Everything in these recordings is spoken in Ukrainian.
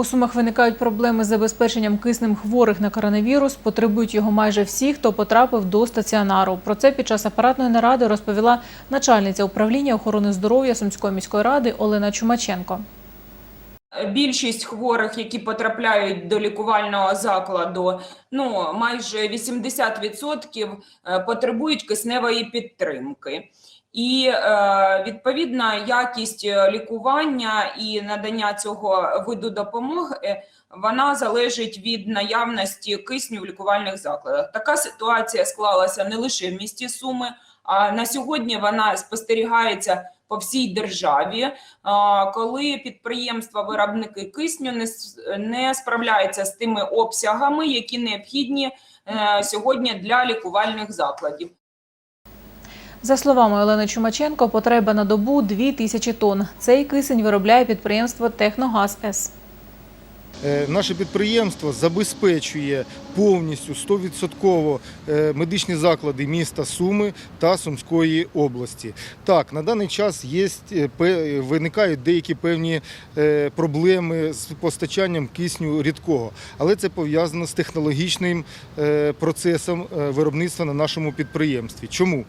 У Сумах виникають проблеми з забезпеченням киснем хворих на коронавірус. Потребують його майже всі, хто потрапив до стаціонару. Про це під час апаратної наради розповіла начальниця управління охорони здоров'я Сумської міської ради Олена Чумаченко. Більшість хворих, які потрапляють до лікувального закладу, ну майже 80% е, потребують кисневої підтримки. І е, відповідна якість е, лікування і надання цього виду допомоги е, вона залежить від наявності кисню в лікувальних закладах. Така ситуація склалася не лише в місті Суми, а на сьогодні вона спостерігається по всій державі, коли підприємства-виробники кисню не справляються з тими обсягами, які необхідні е, сьогодні для лікувальних закладів. За словами Олени Чумаченко, потреба на добу 2 тисячі тонн. Цей кисень виробляє підприємство Техногаз С. Е, Наше підприємство забезпечує повністю 100% е, медичні заклади міста Суми та Сумської області. Так, на даний час є, е, виникають деякі певні проблеми з постачанням кисню рідкого, але це пов'язано з технологічним процесом виробництва на нашому підприємстві. Чому?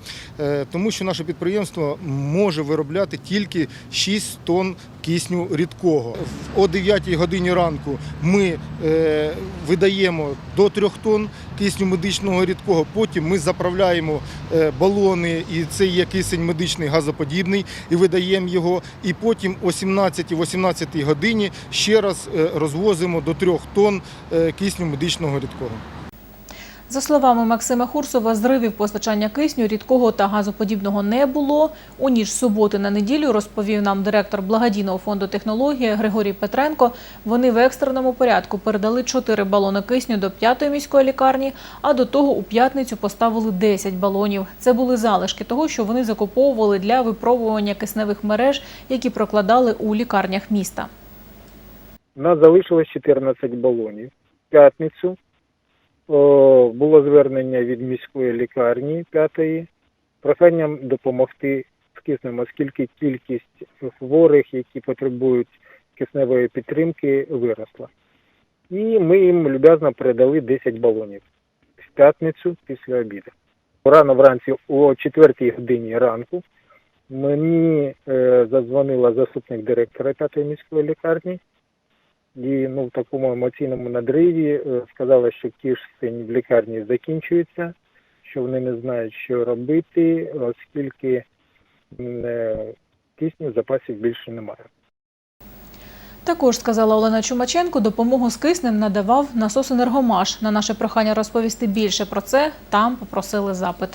Тому що наше підприємство може виробляти тільки 6 тонн кисню рідкого. О 9 годині ранку ми е, видаємо до 3 тонн кисню медичного рідкого. Потім ми заправляємо е, балони, і це є кисень медичний газоподібний, і видаємо його. І потім о 17-18 годині ще раз е, розвозимо до 3 тонн кисню медичного рідкого. За словами Максима Хурсова, зривів постачання кисню рідкого та газоподібного не було. У ніч суботи на неділю розповів нам директор благодійного фонду технологія Григорій Петренко. Вони в екстреному порядку передали 4 балони кисню до п'ятої міської лікарні, а до того у п'ятницю поставили 10 балонів. Це були залишки того, що вони закуповували для випробування кисневих мереж, які прокладали у лікарнях міста. У нас залишилось 14 балонів. В п'ятницю було звернення від міської лікарні п'ятої проханням допомогти з киснем, оскільки кількість хворих, які потребують кисневої підтримки, виросла. І ми їм люб'язно передали 10 балонів в п'ятницю після обіду. Рано вранці о 4 годині ранку мені е, задзвонила заступник директора п'ятої міської лікарні і ну, в такому емоційному надриві е, сказала, що кишень в лікарні закінчується, що вони не знають, що робити, оскільки е, кисню запасів більше немає. Також сказала Олена Чумаченко, допомогу з киснем надавав насос «Енергомаш». На наше прохання розповісти більше про це там попросили запит.